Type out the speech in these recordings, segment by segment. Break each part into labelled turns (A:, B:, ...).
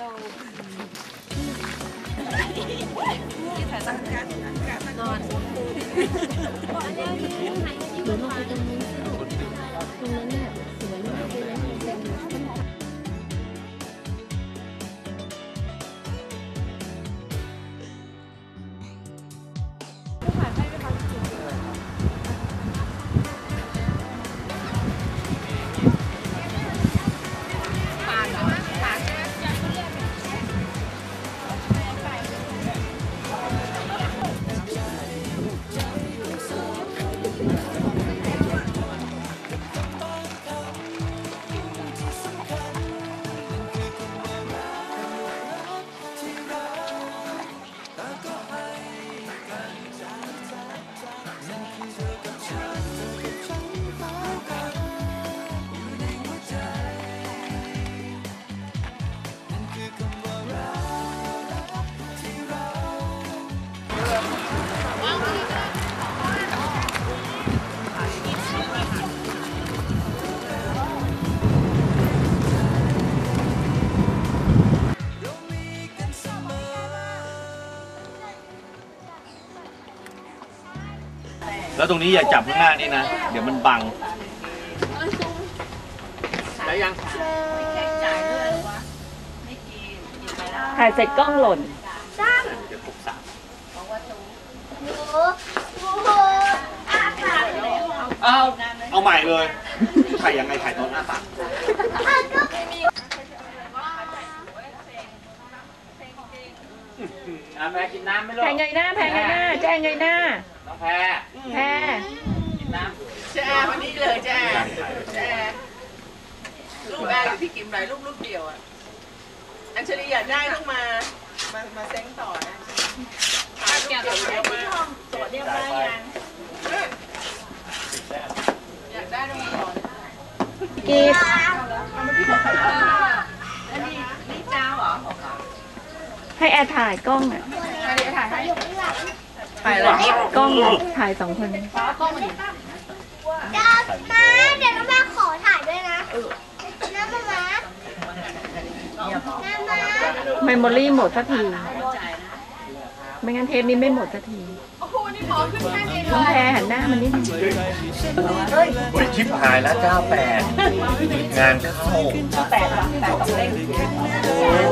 A: หรือลงไปตรงนู้
B: แล้วตรงนี้อย่าจับข้างหน้านี่นะ เดี๋ยวมันบัง
C: แล้วยัง
D: ถ่ายเสร็จกล้องหล่น
B: เดี๋ยวปลุกสามเอาเอาใหม่เลยถ่ายยังไงถ่ายตอนหน้าปาก
C: น้ำแพ้กินน้ำไหม่ลูก
D: แพงเงยหน้าแพงเงยหน้าแจ้งเงยหน้า
C: น้องแพ้
D: แพร
C: กินน้ำ
E: แจ้วันนี้เลยแจ้แจ้ลูกแม่พี่กิมไหนลูกลูกเดียวอะ อัญชลีอยากได้ต้องมา มามาเซ้งต่อนะลูกเดียวเดียวมาตรวจเรียบร้อยยังอยากได้ต้องมาต่อ
D: กีด
E: อันนี้นี่เจ้าเหรอ
D: ให้แอร์ถ่ายกล้องอะ
E: ถ่ายอะไร
D: กล้องถ่ายสองคน
F: เดี๋ยวมาเดี๋ยวน้องแม่ขอถ่ายด้วยนะน้ำมามาน้ำมา
D: เมมโมรี่หมดสักที ไม่งั้นเทปนี้ไม่หมดสักที น้องแพรหันหน้ามันนิดนึง
B: เฮ้ยชิปหายแล้ว98 งานเข้า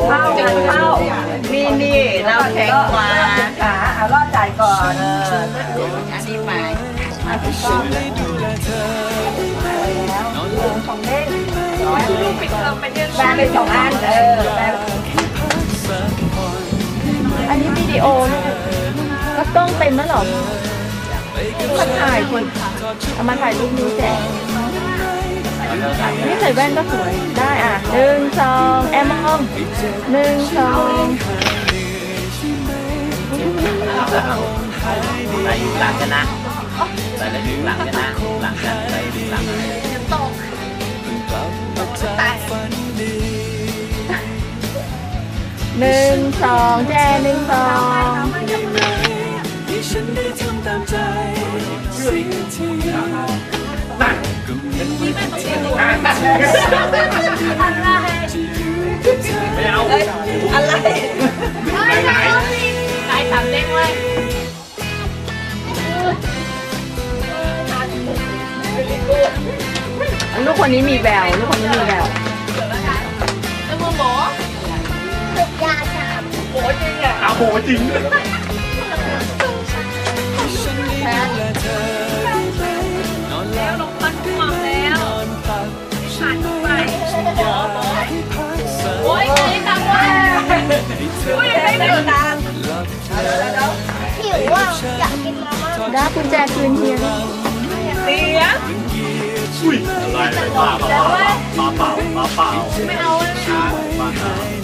E: เข้าเข้านี่นี่เราแทงกว่าขาเอารอดจ่ายก่อนเอออันนี้ไปมาถูกต้องของเล่นลูกปิดเทอมไปเรียนแบนไปสองอันเออแบน
D: มแล้วเหรอก็ถ่ายคนเอามาถ่ายรูปนี้แจกนี่ใส่แว่นก็สวยได้อะหนึ่งสองแอมมองหนึ่งสอง
C: ใส่หลังกันนะใส่แล้วอยู่หลังกันนะหลังกันใส่อยู่หลัง
D: หนึ่งสองแจหนึ่งสอง
G: ทำตามใจสิ่งที่
B: ไม่เอา
E: อะไร
B: ไปไหน
E: ใครทำเด้งไว้
D: ลูกคนนี้มีแววลูกคนนี้มีแวว
F: ยาชา
B: เอาโหจริง
G: ฉันได้ดูแลเธอนอนหลับนอนพักฉันไม่อยากให้พักสัก
E: โอ้ยไหนทำว่าโอ้ยไม่ได้นาน
G: หลับเธอ
F: หิวอะอยากกินมาม่า
D: ได้กุญแจคืนเฮีย
E: เสีย
B: อุ้ยอะไรเลยบ้าเปล่าบ้าเปล่าบ้าเปล่าไม่เอาบ้าเปล่า